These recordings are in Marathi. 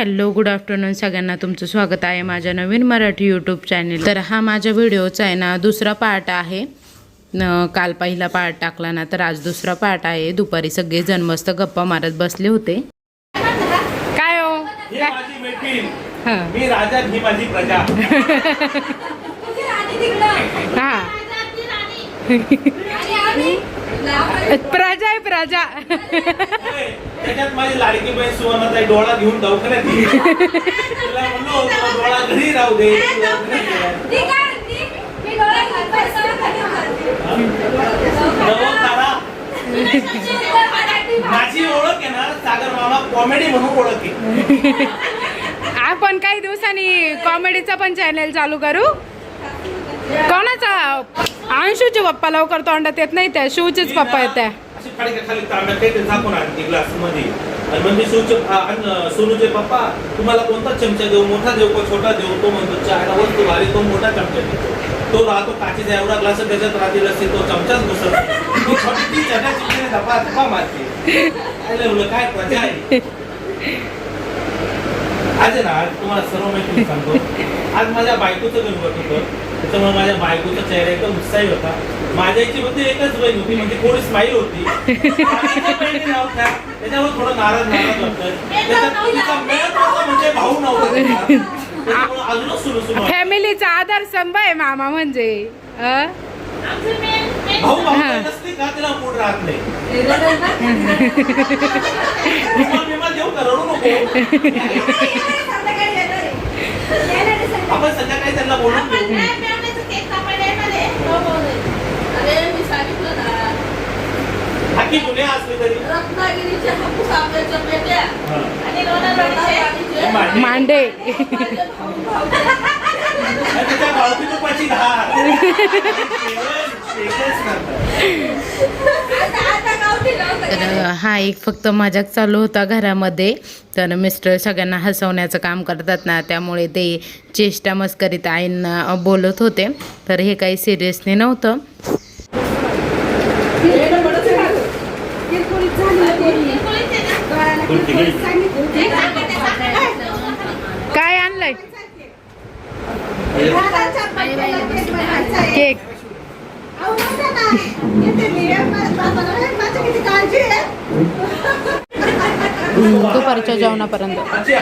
हॅलो गुड आफ्टरनून सगळ्यांना तुमचं स्वागत आहे माझ्या नवीन मराठी यूट्यूब चॅनेल तर हा माझ्या व्हिडिओचा आहे ना दुसरा पार्ट आहे. न काल पहिला पार्ट टाकला ना तर आज दुसरा पार्ट आहे. दुपारी सगळेजण मस्त गप्पा मारत बसले होते. काय हो? ही हां ही प्रजा हां आहे प्रजा. त्याच्यात माझी लाडकी बहीण सुवर्णाताई डोळा घेऊन दवाखान्यात गेली तिला म्हणलो तुला डोळा घरी राहू दे माझी ओळख आहे ना सागर मामा कॉमेडी म्हणून ओळख आहे. आपण काही दिवसांनी कॉमेडीचा पण चॅनल चालू करू. कोणाचा? अंशूचे पप्पा लवकर तोंडात येत नाही त्या शिवचेच पप्पा येत अशी खाली तांब्यात काहीतरी झाकून आणते ग्लासमध्ये आणि म्हणजे शिवचे सोनूचे पप्पा तुम्हाला कोणता चमचा देऊ? मोठा देऊ का छोटा देऊ? तो म्हणतो चहाला वस्तू भारी तो मोठा चमचा देतो. तो राहतो काचीचा एवढा ग्लास त्याच्यात राहतील असते तो चमचाच घुसत नाही. तो छोटी चटा चिकने धपा धपा मारते. काय म्हणलं, काय प्रजा आहे? आज ना आज तुम्हाला सर्व माहिती सांगतो. आज माझ्या बायकोचं गणपत होतं. त्याच्यामुळे माझ्या बायकोचा चेहरा एकदम उत्साही होता. माझ्या इथे होती एकच बहीण होती म्हणजे थोडी स्माईल होती. त्याच्यामुळे थोडं नाराज नाराज नव्हता म्हणजे भाऊ नव्हता. फॅमिलीचा आधार स्तंभ आहे मामा म्हणजे. अं? भाऊ भाऊ नसली का? तिला मूड राहत नाही. रुमाल बिमाल देऊ का? रडू नको. आपण संध्याकाळी त्यांना बोलून जुने असले तरी. रत्नागिरीच्या हापूस आंब्याच्या पेट्या आणि लोणावळ्याचे मांडे. त्याच्या गावठी तुपाची धार. तर हा एक फक्त मजाक चालू होता घरामध्ये. तर मिस्टर सगळ्यांना हसवण्याचं काम करतात ना त्यामुळे ते चेष्टा मस्करीत आईंना बोलत होते. तर हे काही सिरियसली नव्हतं. काय आणलंय? केक. दुपारच्या जेवणापर्यंत. आजची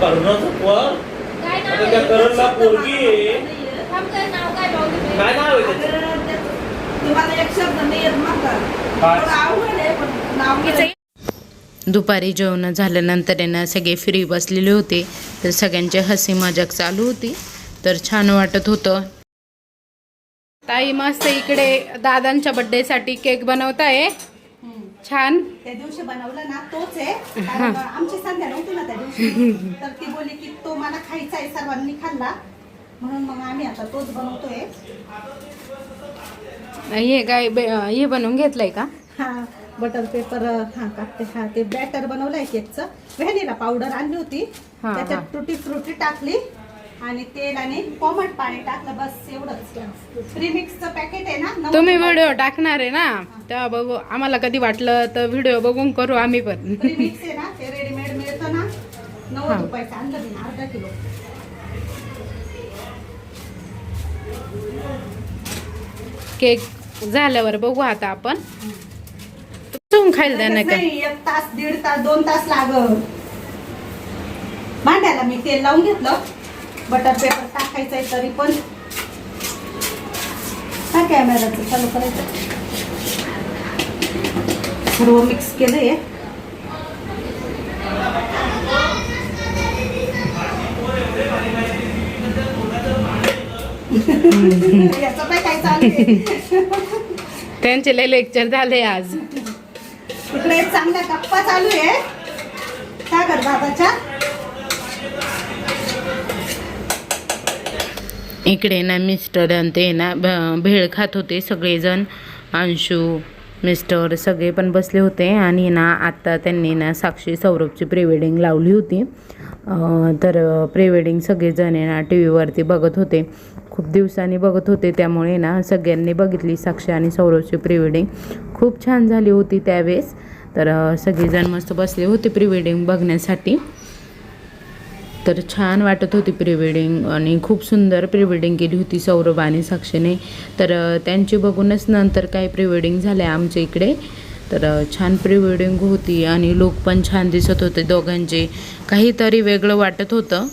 कर्णाचं आता त्या करणला पोरगी आहे. काय नाव आहे त्याचं? तुम्हाला एक शब्द नाही येत म्हणतात काय? थोडं अवघड आहे, पण नाव काय? दुपारी जेवण झाल्यानंतर आहे ना सगळे फ्री बसलेले होते. तर सगळ्यांची हसी मजाक चालू होती. तर छान वाटत होतं. ताई मस्त इकडे दादांच्या बड्डेसाठी केक बनवत आहे छान. त्या दिवशी बनवलं ना तोच आहे. कारण आमची संध्या नव्हती ना त्या दिवशी. तर ती बोलली की तो मला खायचा आहे सर्वांनी खाल्ला. म्हणून मग आम्ही आता तोच बनवतोय. हे काय बे- हे बनवून घेतलंय का? हा बटर पेपर हा कापते हा ते बॅटर बनवलंय केकचं. व्हॅनिला पावडर आणली होती. हा, त्याच्यात हा. तुटी फ्रुटी टाकली. आणि तेल आणि कोमट पाणी टाकलं बस एवढंच. प्रीमिक्सचं पॅकेट आहे ना तुम्ही. व्हिडिओ टाकणार आहे ना तेव्हा बघू. आम्हाला कधी वाटलं तर व्हिडिओ बघून करू आम्ही पण. प्रीमिक्स आहे ना ते रेडीमेड मिळतं ना. नव्वद रुपयाचं आणलं मी अर्धा किलो. केक झाल्यावर बघू आता आपण. तुम्ही खायला द्या नाही का? एक तास दीड तास दोन तास लागल. भांड्याला मी तेल लावून घेतलं. बटर पेपर टाकायचंय तरी पण. हा कॅमेराचं चालू करायचं. सर्व मिक्स केलंय. याचं काय काय चालू आहे? त्यांचे लय लेक्चर झाले आज. इकडे चांगला गप्पा चालू आहे. सागर दादाच्या इकडे ना मिस्टर आणि ते ना भ- भेळ खात होते सगळेजण. अंशू मिस्टर सगळे पण बसले होते आणि ना आत्ता त्यांनी ना साक्षी सौरभची प्री वेडिंग लावली होती. तर प्री वेडिंग सगळेजण आहे ना टी व्हीवरती बघत होते. खूप दिवसांनी बघत होते त्यामुळे ना सगळ्यांनी बघितली साक्षी आणि सौरभची प्री वेडिंग खूप छान झाली होती त्यावेळेस. तर सगळेजण मस्त बसले होते प्री वेडिंग बघण्यासाठी. तर छान वाटत होती प्री वेडिंग आणि खूप सुंदर प्री वेडिंग केली होती सौरभ आणि साक्षीने. तर त्यांची बघूनच नंतर काही प्री वेडिंग झाल्या आमच्या इकडे. तर छान प्री वेडिंग होती आणि लोक पण छान दिसत होते दोघांचे. काहीतरी वेगळं वाटत होतं.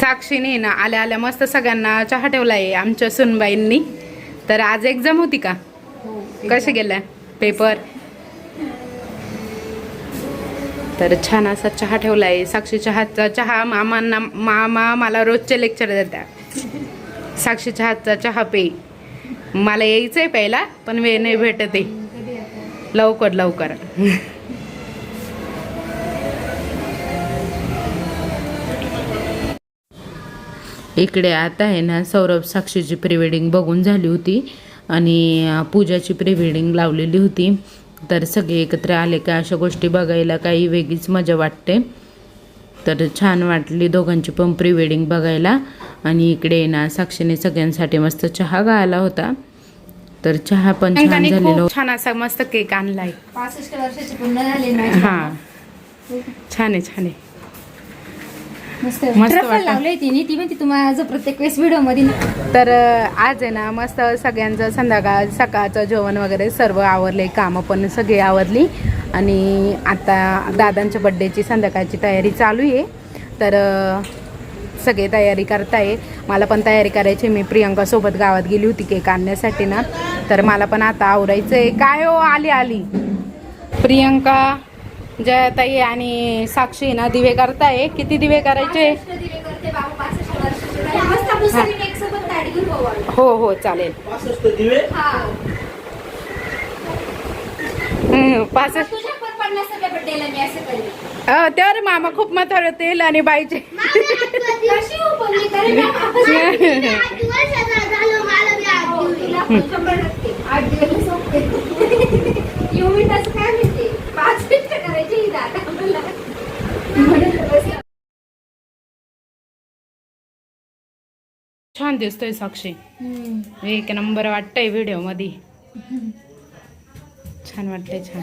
साक्षीने ना आल्या आल्या मस्त सगळ्यांना चहा ठेवला आहे आमच्या सुनबाईंनी. तर आज एक्झाम होती का? कसे गेल्या? पेपर तर छान असा चहा ठेवला आहे साक्षी चहाचा चहा मामांना मामा मला रोजचे लेक्चर देतात. साक्षी चहाचा चहा पे. मला यायचं आहे पहिला पण वेळ नाही भेटत आहे. लवकर लवकर. इकडे आता आहे ना सौरभ साक्षीची प्री वेडिंग बघून झाली होती. आणि पूजाची प्री वेडिंग लावलेली होती. तर सगळे एकत्र आले का अशा गोष्टी बघायला काही वेगळीच मजा वाटते. तर छान वाटली दोघांची पण प्री वेडिंग बघायला. आणि इकडे ना साक्षीने सगळ्यांसाठी मस्त चहा गायला होता. तर चहा पण छान झालेला होता. छान असा मस्त केक आणलाय. पासष्ट वर्षाची पूर्ण झाली हा. छान आहे छान आहे. ट्रफल. लावलंय तिने. ती म्हणते तुम्हाला प्रत्येक वेळेस व्हिडिओमध्ये तर आज आहे ना मस्त सगळ्यांचं संध्याकाळ सकाळचं जेवण वगैरे सर्व आवरले कामं पण सगळी आवरली. आणि आता दादांच्या बड्डेची संध्याकाळची तयारी चालू आहे. तर सगळे तयारी करताय. मला पण तयारी करायची मी प्रियंकासोबत गावात गेली होती केक आणण्यासाठी ना. तर मला पण आता आवरायचं आहे काय हो आली आली. प्रियंका जयाताई आणि साक्षी ना दिवे करताय. किती दिवे करायचे. हो हो चालेल. पासष्ट हा. त्यावर मामा खूप म्हातारे तेल आणि बाईचे कशी हो पण मी करेन ना. हो, तुला पण शंभर टक्के. आठ दिवस होते. एवढी तसं काय म्हणते पाच मिनिटं करायची ही दादा मला. म्हणून बस. छान दिसतोय साक्षी. एक नंबर वाटतंय व्हिडिओमध्ये छान वाटतंय छान.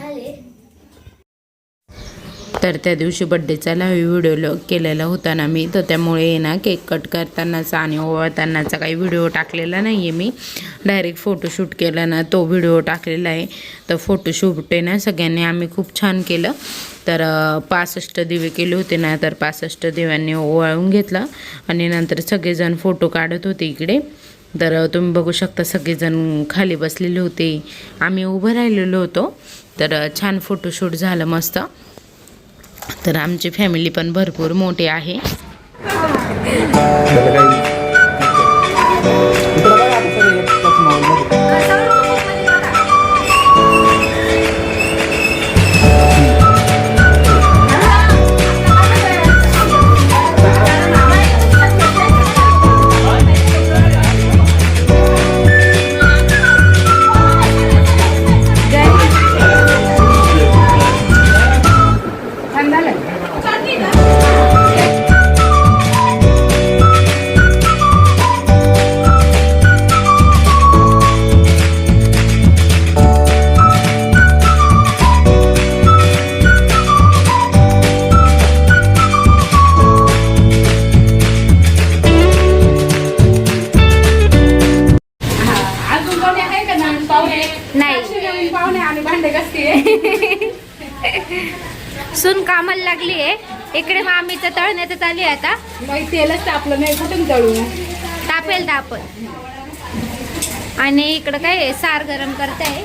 तर त्या दिवशी बड्डेचा लाईव्ह व्हिडिओ केलेला होता ना मी तर त्यामुळे ना केक कट करतानाचा आणि ओवाळतानाचा काही व्हिडिओ टाकलेला नाही आहे मी. डायरेक्ट फोटोशूट केला ना तो व्हिडिओ टाकलेला आहे. तर फोटोशूट आहे ना सगळ्यांनी आम्ही खूप छान केलं. तर पासष्ट दिवे केले होते ना तर पासष्ट दिव्यांनी ओवाळून घेतलं. आणि नंतर सगळेजण फोटो काढत होते इकडे. तर तुम्ही बघू शकता सगळेजण खाली बसलेले होते. आम्ही उभं राहिलेलो होतो. तर छान फोटोशूट झालं मस्त. तर आमची फॅमिली पण भरपूर मोठी आहे. इकडे मामीचं तळण्याचं चालू आहे आता. तेलच तापलं नाही कुठून तळू? तापेल तापल. आणि इकडं काय आहे, सार गरम करताय.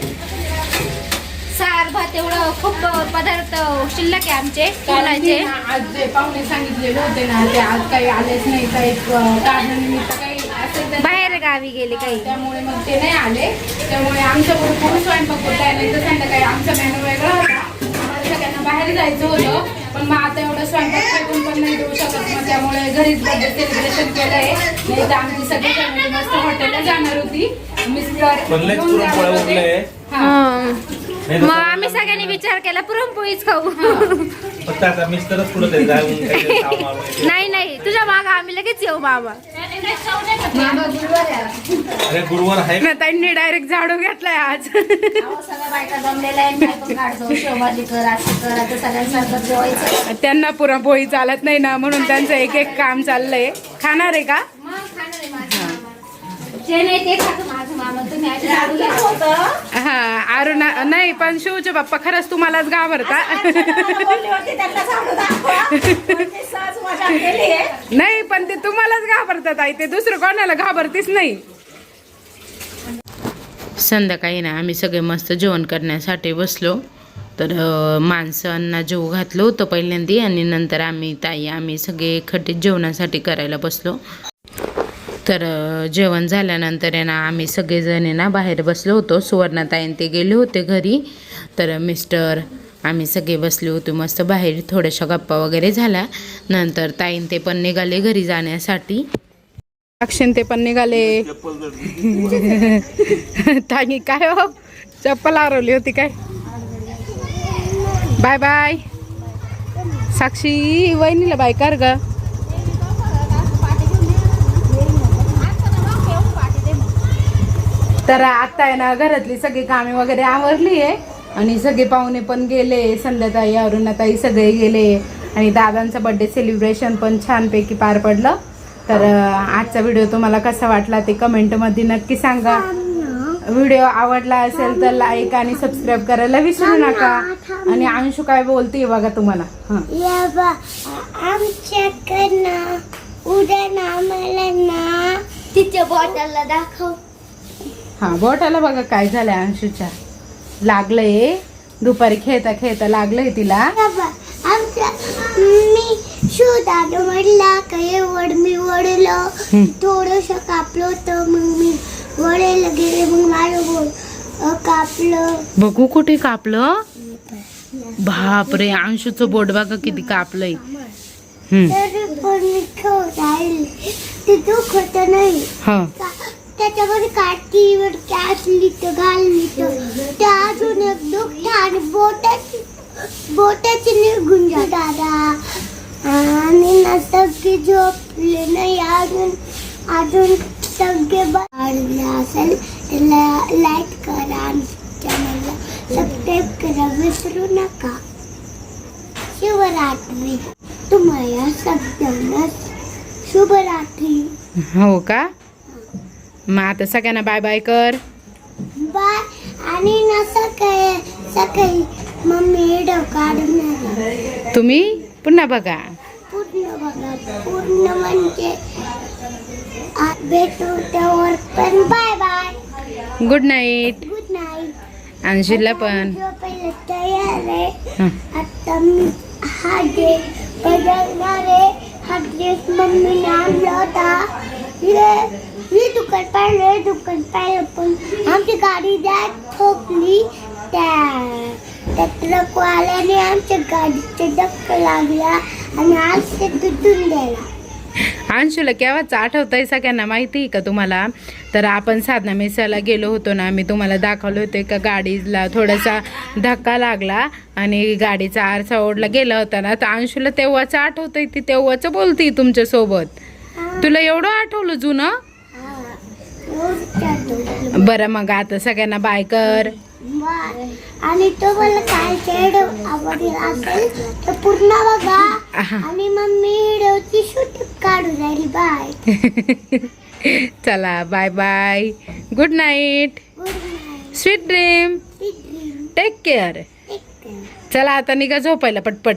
सार भात एवढं खूप पदार्थ शिल्लक आहे आमचे पुरणाचे आज जे पाहुणे सांगितलेले होते ना ते आज काही आलेच नाही काही कारणानिमित्त काही असेल तर बाहेर गावी गेले काही. त्यामुळे मग ते नाही आले. त्यामुळे आमच्या भरपूर स्वयंपाक होता नाही तर संध्याकाळी आमचा मेनू वेगळा होता. आम्हाला सगळ्यांना बाहेर जायचं होतं. पण मग आता एवढं स्वयंपाक फेकून पण नाही देऊ शकत. मग त्यामुळे घरीच बर्थडे सेलिब्रेशन केलं आहे नाही तर आमची सगळी फॅमिली मस्त हॉटेलला जाणार होती. मिस्टर. हा. मग आम्ही सगळ्यांनी विचार केला पुरणपोळीच खाऊ. फक्त आता मिस्टरच कुठं तरी जाऊन काहीतरी ताव मारून येते. नाही नाही तुझ्या माग आम्ही लगेच येऊ बाबा अरे गुरुवार आहे. ना त्यांनी डायरेक्ट झाडू घेतलाय आज. सगळ्या बायका जमलेल्या आहेत काय पण काढतो शेवभाजी कर असं कर आता सगळ्यांसारखं जेवायचं. त्यांना पुरणपोळी चालत नाही ना म्हणून त्यांचं एक एक काम चाललंय. खाणार आहे का? जे नाही ते खातो माझं हा अरुणा नाही पण शिवचे बाप्पा खरंच तुम्हालाच घाबरता. बोलली होती त्यांना झाडू दाखवा. पण ते सहज मजा केली आहे. नाही पण ते तुम्हालाच घाबरतात आई. ते दुसरं कोणाला घाबरतीच नाही. संध्याकाळी ना आम्ही सगळे मस्त जेवण करण्यासाठी बसलो. तर माणसांना जेव घातलं होतं पहिल्यांदा आणि नंतर आम्ही ताई आम्ही सगळे खटीत जेवणासाठी करायला बसलो. तर जेवण झाल्यानंतर आहे ना आम्ही सगळेजण ना बाहेर बसलो होतो. सुवर्णाताईन ते गेले होते घरी. तर मिस्टर आम्ही सगळे बसले होते मस्त बाहेर. थोड्याशा गप्पा वगैरे झाल्या. नंतर ताईन ते पण निघाले घरी जाण्यासाठी. अक्षण ते पण निघाले. ताई काय हो? चप्पल हरवली होती काय? Bye bye. साक्षी वहिनीला बाय कर ग. तर आता आहे ना घरातली सगळी कामे वगैरे आवरली आहे. आणि सगळे पाहुणे पण गेले संध्याताई अरुणाताई सगळे गेले. आणि दादांचं बड्डे सेलिब्रेशन पण छानपैकी पार पडलं. तर आजचा व्हिडिओ तुम्हाला कसा वाटला ते कमेंटमध्ये नक्की सांगा. व्हिडिओ आवडला असेल तर लाईक आणि सबस्क्राईब करायला विसरू नका. आणि अंशू काय बोलते बघा तुम्हाला. हां. या बा आमच्याकडनं उद्या ना आम्हाला ना. तिच्या बॉटलला दाखव. हां बोटाला बघा काय झालंय अंशूच्या. लागलंय. दुपारी खेळता खेळता लागलंय तिला. आमच्या मी शोधात वडला काही वड मी वडलं थोडस कापलं मग मी वडायला गेले मग माझं बोल कापलं. बघू कुठे कापलं? बापरे अंशूचं बोट बघा किती कापलंय. तरी पण मी राहिले ते दुखत नाही. हा का- त्याच्यामध्ये काठीवर असली तर घालली तर ते अजून एक दुखत आणि बोटाची बोटाची निघून जा दादा. आणि ना सगळे झोपले नाही अजून. अजून सगळे बाळले असेल त्याला लाईक करा आणि चॅनलला. सबस्क्राईब करा विसरू नका. शिवरात्री. तुम्हाला सगळ्यांना शुभरात्री. हो का? मग आता सगळ्यांना बाय बाय कर. बाय आणि सकाळी मम्मी. तुम्ही? पुन्हा बघा. पूर्ण बघा. पूर्ण म्हणजे भेटू त्यावर पण. Bye bye good night good night Anshula पण. तयार आहे. हं. आता मी हा ड्रेस बदलणार आहे. हा ड्रेस मम्मीने आणला होता. हे दुकान पाहिलं दुकान पाहिलं पण आमची गाडी द्या ठोकली त्या त्या ट्रकवाल्याने आमच्या गाडीचा धक्का लागला आणि आज ते तुटून गेला. अंशूला केव्हाच आठवतंय सगळ्यांना माहिती आहे का तुम्हाला? तर आपण साधना मेसाला गेलो होतो ना मी तुम्हाला दाखवले होते का गाडीला थोडासा धक्का लागला आणि गाडीचा आरसा ओढला गेला होता ना. तर अंशूला तेव्हाच आठवतंय ती तेव्हाच बोलती तुमच्यासोबत. तुला एवढं आठवलं जुनं. बरं मग आता सगळ्यांना बाय कर. बाय. आणि तो मला काय शेड आवडला असेल तर पूर्ण बघा. आणि मग मी व्हिडिओची शूट काढून राहिली. बाय चला bye bye good night good night sweet dream take care चला आता निघा झोपायला पटपट.